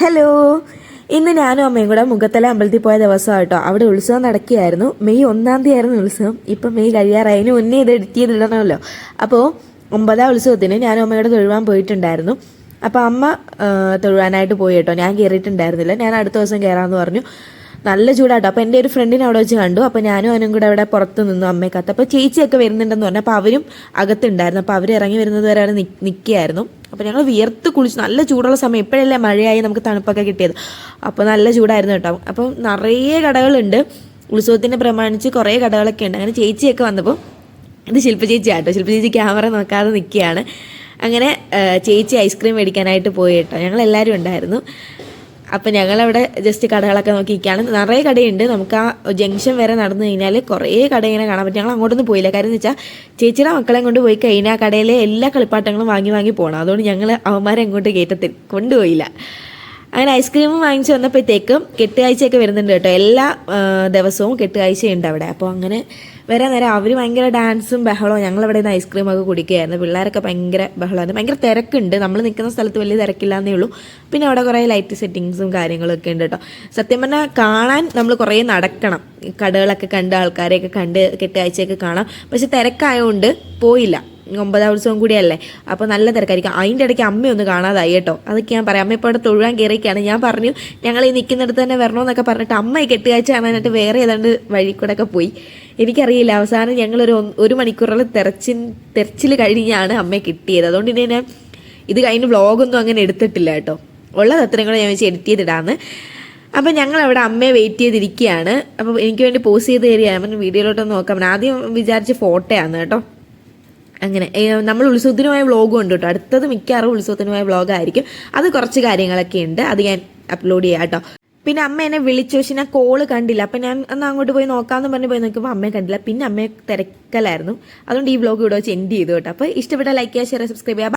Hello ഇന്ന് ഞാനും അമ്മയും കൂടെ മുഖത്തല അമ്പലത്തിൽ പോയ ദിവസം കേട്ടോ. അവിടെ ഉത്സവം നടക്കുകയായിരുന്നു. മെയ് ഒന്നാം തീയതി ആയിരുന്നു ഉത്സവം. ഇപ്പം മെയ് കഴിയാറായി. അതിന് മുന്നേ ഇത് എഡിറ്റ് ചെയ്തിടണമല്ലോ. അപ്പോൾ ഒമ്പതാം ഉത്സവത്തിന് ഞാനും അമ്മയോട് തൊഴുവാൻ പോയിട്ടുണ്ടായിരുന്നു. അപ്പോൾ അമ്മ തൊഴുവാനായിട്ട് പോയി കേട്ടോ. ഞാൻ കയറിയിട്ടുണ്ടായിരുന്നില്ല ഞാൻ അടുത്ത ദിവസം കയറാമെന്ന് പറഞ്ഞു. നല്ല ചൂടാട്ടോ. അപ്പോൾ എന്റെ ഒരു ഫ്രണ്ടിനെ അവിടെ വെച്ച് കണ്ടു. അപ്പോൾ ഞാനും അവനും കൂടെ അവിടെ പുറത്ത് നിന്നു അമ്മയ്ക്കകത്ത്. കത്ത് അപ്പോൾ ചേച്ചിയൊക്കെ വരുന്നുണ്ടെന്ന് പറഞ്ഞു. അപ്പോൾ അവരും അകത്തുണ്ടായിരുന്നു. അപ്പോൾ അവർ ഇറങ്ങി വരുന്നത് വരെ അവിടെ നിൽക്കുകയായിരുന്നു അപ്പോൾ ഞങ്ങൾ വിയർത്ത് കുളിച്ചു. നല്ല ചൂടുള്ള സമയം. ഇപ്പോഴല്ലേ മഴയായി നമുക്ക് തണുപ്പൊക്കെ കിട്ടിയത്. അപ്പോൾ നല്ല ചൂടായിരുന്നു കേട്ടോ. അപ്പം നിറയെ കടകളുണ്ട്. ഉത്സവത്തിനെ പ്രമാണിച്ച് കുറേ കടകളൊക്കെ ഉണ്ട്. അങ്ങനെ ചേച്ചിയൊക്കെ വന്നപ്പോൾ ഇത് ശില്പ ചേച്ചി ആട്ടോ ശില്പ ചേച്ചി ക്യാമറ നോക്കാതെ നിൽക്കുകയാണ് അങ്ങനെ ചേച്ചി ഐസ്ക്രീം മേടിക്കാനായിട്ട് പോയി കേട്ടോ. ഞങ്ങൾ എല്ലാവരും ഉണ്ടായിരുന്നു. അപ്പം ഞങ്ങളവിടെ ജസ്റ്റ് കടകളൊക്കെ നോക്കിയിരിക്കുകയാണ് നിറയെ കടയുണ്ട്. നമുക്ക് ആ ജംഗ്ഷൻ വരെ നടന്നു കഴിഞ്ഞാൽ കുറേ കട ഇങ്ങനെ കാണാൻ പറ്റും. ഞങ്ങൾ അങ്ങോട്ടൊന്നും പോയില്ല. കാര്യം എന്ന് വെച്ചാൽ ചേച്ചിയുടെ മക്കളെ കൊണ്ട് പോയി കഴിഞ്ഞാൽ കടയിലെ എല്ലാ കളിപ്പാട്ടങ്ങളും വാങ്ങി വാങ്ങി പോകണം അതുകൊണ്ട് ഞങ്ങൾ അവന്മാരെ അങ്ങോട്ട് കയറ്റത്തിൽ കൊണ്ടുപോയില്ല. അങ്ങനെ ഐസ്ക്രീം വാങ്ങിച്ചു വന്നപ്പോഴത്തേക്കും കെട്ടുകാഴ്ചയൊക്കെ വരുന്നുണ്ട് കേട്ടോ. എല്ലാ ദിവസവും കെട്ടുകാഴ്ചയുണ്ട് അവിടെ. അപ്പോൾ അങ്ങനെ വരാൻ നേരം അവർ ഭയങ്കര ഡാൻസും ബഹളവും ഞങ്ങളവിടെ നിന്ന് ഐസ്ക്രീം ഒക്കെ കുടിക്കുകയായിരുന്നു. പിള്ളേരൊക്കെ ഭയങ്കര ബഹളമായിരുന്നു. ഭയങ്കര തിരക്കുണ്ട്. നമ്മൾ നിൽക്കുന്ന സ്ഥലത്ത് വലിയ തിരക്കില്ലാന്നേ ഉള്ളൂ. പിന്നെ അവിടെ കുറേ ലൈറ്റ് സെറ്റിങ്സും കാര്യങ്ങളൊക്കെ ഉണ്ട് കേട്ടോ. സത്യം പറഞ്ഞാൽ കാണാൻ നമ്മൾ കുറേ നടക്കണം. കടകളൊക്കെ കണ്ട് ആൾക്കാരെയൊക്കെ കണ്ട് കെട്ടുകാഴ്ചയൊക്കെ കാണാം. പക്ഷെ തിരക്കായതുകൊണ്ട് പോയില്ല. ഒമ്പതാം ഉത്സവം കൂടിയല്ലേ? അപ്പോൾ നല്ല തിരക്കായിരിക്കും. അതിന്റെ ഇടയ്ക്ക് അമ്മയൊന്ന് കാണാതായി കേട്ടോ. അതൊക്കെ ഞാൻ പറയാം. അമ്മ ഇപ്പോൾ അവിടെ തൊഴുവാൻ കയറിയൊക്കെയാണ് ഞാൻ പറഞ്ഞു ഞങ്ങൾ ഈ നിൽക്കുന്നിടത്ത് തന്നെ വരണമെന്നൊക്കെ പറഞ്ഞിട്ട് അമ്മയെ കെട്ടുകാഴ്ച കാണാനായിട്ട് വേറെ ഏതാണ്ട് വഴി കൂടെ ഒക്കെ പോയി. എനിക്കറിയില്ല. അവസാനം ഞങ്ങളൊരു ഒരു മണിക്കൂറോളം തെരച്ചിൻ തെരച്ചിൽ കഴിഞ്ഞാണ് അമ്മയെ കിട്ടിയത്. അതുകൊണ്ട് ഇനി ഞാൻ ഇത് കഴിഞ്ഞ് വ്ളോഗൊന്നും അങ്ങനെ എടുത്തിട്ടില്ല കേട്ടോ. ഉള്ളത് അത്രയും ഞാൻ വെച്ച് എഡിറ്റ് ചെയ്തിടാന്ന്. അപ്പം ഞങ്ങൾ അവിടെ അമ്മയെ വെയിറ്റ് ചെയ്തിരിക്കുകയാണ്. അപ്പം എനിക്ക് വേണ്ടി പോസ്റ്റ് ചെയ്ത് തരികയാണ്. വീഡിയോയിലോട്ടൊന്ന് നോക്കാം. ആദ്യം വിചാരിച്ച് ഫോട്ടോയാണ് കേട്ടോ. അങ്ങനെ നമ്മൾ ഉത്സവത്തിനുമായ വ്ളോഗും ഉണ്ട് കേട്ടോ അടുത്തത് മിക്കവാറും ഉത്സവത്തിനുമായ വ്ളോഗായിരിക്കും അത് കുറച്ച് കാര്യങ്ങളൊക്കെ ഉണ്ട്. അത് ഞാൻ അപ്ലോഡ് ചെയ്യാം കേട്ടോ. പിന്നെ അമ്മ എന്നെ വിളിച്ചു. പക്ഷെ ഞാൻ കോൾ കണ്ടില്ല. അപ്പം ഞാൻ ഒന്ന് അങ്ങോട്ട് പോയി നോക്കാമെന്ന് പറഞ്ഞ് പോയി നോക്കുമ്പോൾ അമ്മയെ കണ്ടില്ല. പിന്നെ അമ്മയെ തിരക്കലായിരുന്നു. അതുകൊണ്ട് ഈ വ്ളോഗ് ഇവിടെ വെച്ച് എൻഡ് ചെയ്തു കേട്ടോ. അപ്പോൾ ഇഷ്ടപ്പെട്ട ലൈക്ക് ചെയ്യുക ഷെയർ സബ്സ്ക്രൈബ് ചെയ്യുക.